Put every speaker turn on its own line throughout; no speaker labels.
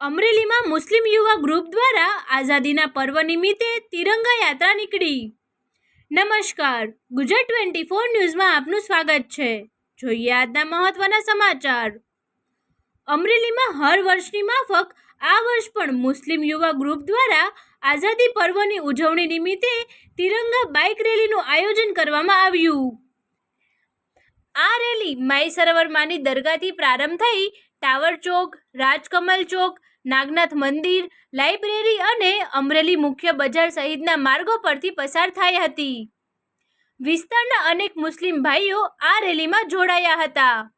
અમરેલીમાં મુસ્લિમ યુવા ગ્રુપ દ્વારા આઝાદીના પર્વ નિમિત્તે તિરંગા યાત્રા નીકળી. નમસ્કાર. ગુજરાત ટ્વેન્ટી ફોર ન્યૂઝમાં આપનું સ્વાગત છે. જોઈએ આજના મહત્વના સમાચાર. અમરેલીમાં હર વર્ષની માફક આ વર્ષ પણ મુસ્લિમ યુવા ગ્રુપ દ્વારા આઝાદી પર્વની ઉજવણી નિમિત્તે તિરંગા બાઇક રેલીનું આયોજન કરવામાં આવ્યું. આ રેલી માઈ સરોવરમાંની દરગાહથી પ્રારંભ થઈ ટાવર ચોક, રાજકમલ ચોક નાગનાથ મંદિર, લાઇબ્રેરી અને અમરેલી મુખ્ય બજાર સહિતના માર્ગો પરથી પસાર થઈ હતી. વિસ્તારના અનેક મુસ્લિમ ભાઈઓ આ રેલીમાં જોડાયા હતા.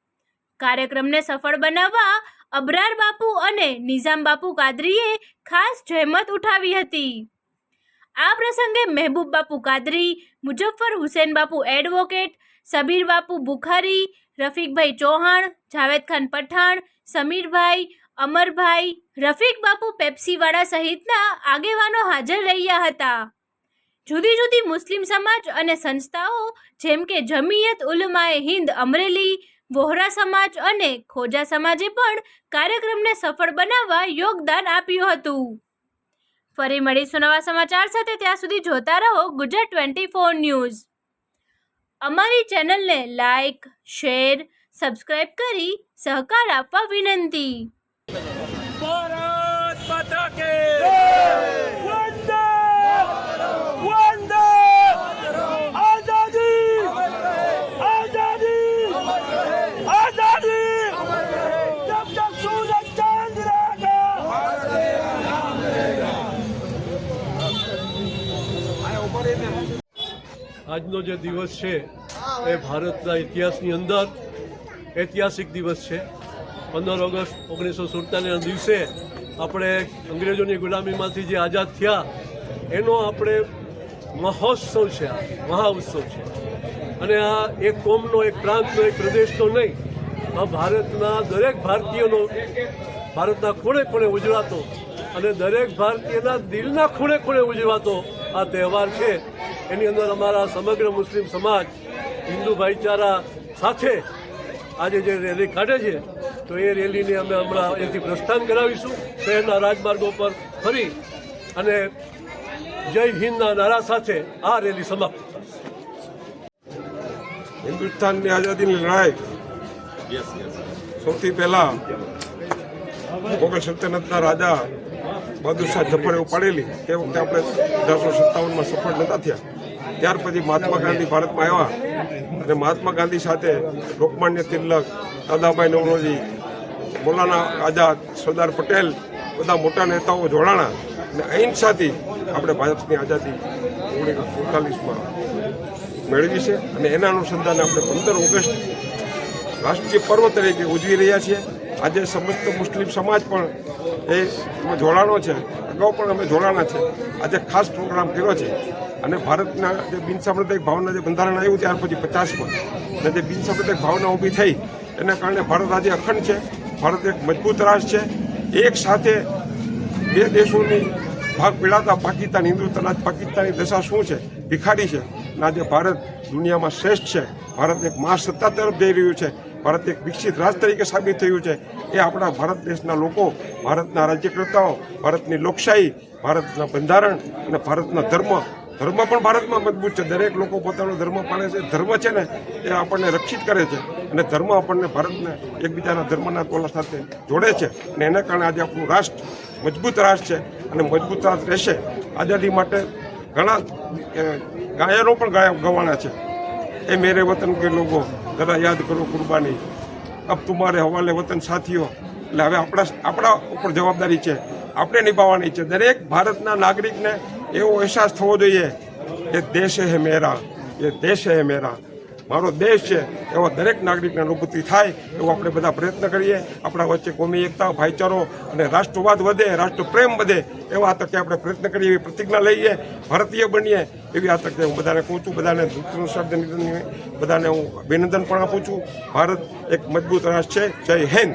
કાર્યક્રમને સફળ બનાવવા અબરાર બાપુ અને નિઝામ બાપુ કાદરીએ ખાસ જહેમત ઉઠાવી હતી. આ પ્રસંગે મહેબૂબ બાપુ કાદરી મુજફ્ફર હુસેન બાપુ એડવોકેટ, સબીર બાપુ બુખારી, રફીકભાઈ ચૌહાણ, જાવેદ ખાન પઠાણ, સમીરભાઈ અમરભાઈ, રફીક બાપુ પેપ્સીવાળા સહિતના આગેવાનો હાજર રહ્યા હતા. જુદી જુદી મુસ્લિમ સમાજ અને સંસ્થાઓ, જેમ કે જમિયત ઉલમાએ હિન્દ, અમરેલી, વોહરા સમાજ અને ખોજા સમાજે પણ કાર્યક્રમને સફળ બનાવવા યોગદાન આપ્યું હતું. ફરી મળીશું નવા સમાચાર સાથે, ત્યાં સુધી જોતા રહો ગુજરાત ટ્વેન્ટી ફોર ન્યૂઝ. અમારી ચેનલને લાઇક શેર, સબસ્ક્રાઇબ કરી સહકાર આપવા વિનંતી.
ભારત માતા કે વંદે!
આજનો જે દિવસ છે એ ભારતના ઇતિહાસની અંદર ઐતિહાસિક દિવસ છે. પંદર ઓગસ્ટ ઓગણીસો સુડતાલીસના દિવસે આપણે અંગ્રેજોની ગુલામીમાંથી જે આઝાદ થયા, એનો આપણે મહોત્સવ છે આ, મહાઉત્સવ છે. અને આ એક કોમનો એક પ્રાંતનો એક પ્રદેશનો નહીં, આ ભારતના દરેક ભારતીયોનો, ભારતના ખૂણે ખૂણે ઉજવાતો અને દરેક ભારતીયના દિલના ખૂણે ખૂણે ઉજવાતો આ તહેવાર છે. એની અંદર અમારા સમગ્ર મુસ્લિમ સમાજ, હિન્દુ ભાઈચારા સાથે આજે જે રેલી કાઢે છે, તો એ રેલીને અમે હમણાં અહીંથી પ્રસ્થાન કરાવીશું. શહેરના રાજમાર્ગો પર ફરી અને જય હિન્દના નારા સાથે આ રેલી સમાપ્ત
હિન્દુસ્તાનની આઝાદીની લડાઈ સૌથી પહેલા મોગલ સલ્તનતના રાજા બહાદુર શાહ જફરે ઉપાડેલી. તે વખતે આપણે અઢારસો સત્તાવનમાં સફળ નહોતા થયા. ત્યાર પછી મહાત્મા ગાંધી ભારતમાં આવ્યા. અને મહાત્મા ગાંધી સાથે લોકમાન્ય તિલક, દાદાભાઈ નવરોજી, મૌલાના આઝાદ, સરદાર પટેલ, બધા મોટા નેતાઓ જોડાણા. અને અહિંસાથી આપણે ભારતની આઝાદી ઓગણીસો સુડતાલીસમાં મેળવી છે. અને એના અનુસંધાને આપણે પંદર ઓગસ્ટ રાષ્ટ્રીય પર્વ તરીકે ઉજવી રહ્યા છીએ. આજે સમસ્ત મુસ્લિમ સમાજ પણ એ જોડાણો છે. અગાઉ પણ અમે જોડાણા છે. આજે ખાસ પ્રોગ્રામ કર્યો છે. અને ભારતના જે બિનસાંપ્રદાયિક ભાવના જે બંધારણ આવ્યું ત્યાર પછી પચાસમાં અને જે બિનસાંપ્રદાયિક ભાવના ઊભી થઈ, એના કારણે ભારત આજે અખંડ છે. ભારત એક મજબૂત રાષ્ટ્ર છે. એક સાથે બે દેશોની ભાગ પીડાતા પાકિસ્તાન હિન્દુસ્તાન તનાજ પાકિસ્તાનની દશા શું છે? ભિખારી છે. અને આજે ભારત દુનિયામાં શ્રેષ્ઠ છે. ભારત એક મહાસત્તા તરફ જઈ રહ્યું છે. ભારત એક વિકસિત રાષ્ટ્ર તરીકે સાબિત થયું છે. એ આપણા ભારત દેશના લોકો, ભારતના રાજ્યકર્તાઓ, ભારતની લોકશાહી, ભારતના બંધારણ અને ભારતના ધર્મ ધર્મ પણ ભારતમાં મજબૂત છે. દરેક લોકો પોતાનો ધર્મ પાળે છે. ધર્મ છે ને, એ આપણને રક્ષિત કરે છે. અને ધર્મ આપણને ભારતને એકબીજાના ધર્મના તોલા સાથે જોડે છે. અને એના કારણે આજે આપણું રાષ્ટ્ર મજબૂત રાષ્ટ્ર છે. અને મજબૂત રાષ્ટ્ર રહેશે. આઝાદી માટે ઘણા ગાયનો પણ ગાય, ગવાણા છે. એ મેરે વતન કે લોકો જરા યાદ કરો કુરબાની. અબ તુમારે હવાલે વતન સાથીઓ. એટલે હવે આપણા આપણા ઉપર જવાબદારી છે. આપણે નિભાવવાની છે. દરેક ભારતના નાગરિકને એવો અહેસાસ થવો જોઈએ કે દેશ હે મેરા, એ દેશ હે મેરા. મારો દેશ છે, એવો દરેક નાગરિકને અનુભૂતિ થાય એવો આપણે બધા પ્રયત્ન કરીએ. આપણા વચ્ચે કોમી એકતા, ભાઈચારો અને રાષ્ટ્રવાદ વધે, રાષ્ટ્રપ્રેમ વધે એવા આ તકે આપણે પ્રયત્ન કરીએ એવી પ્રતિજ્ઞા લઈએ. ભારતીય બનીએ એવી આ તકે હું બધાને કહું છું. બધાને શબ્દ બધાને હું અભિનંદન પણ આપું છું. ભારત એક મજબૂત રાષ્ટ્ર છે. જય હિન્દ.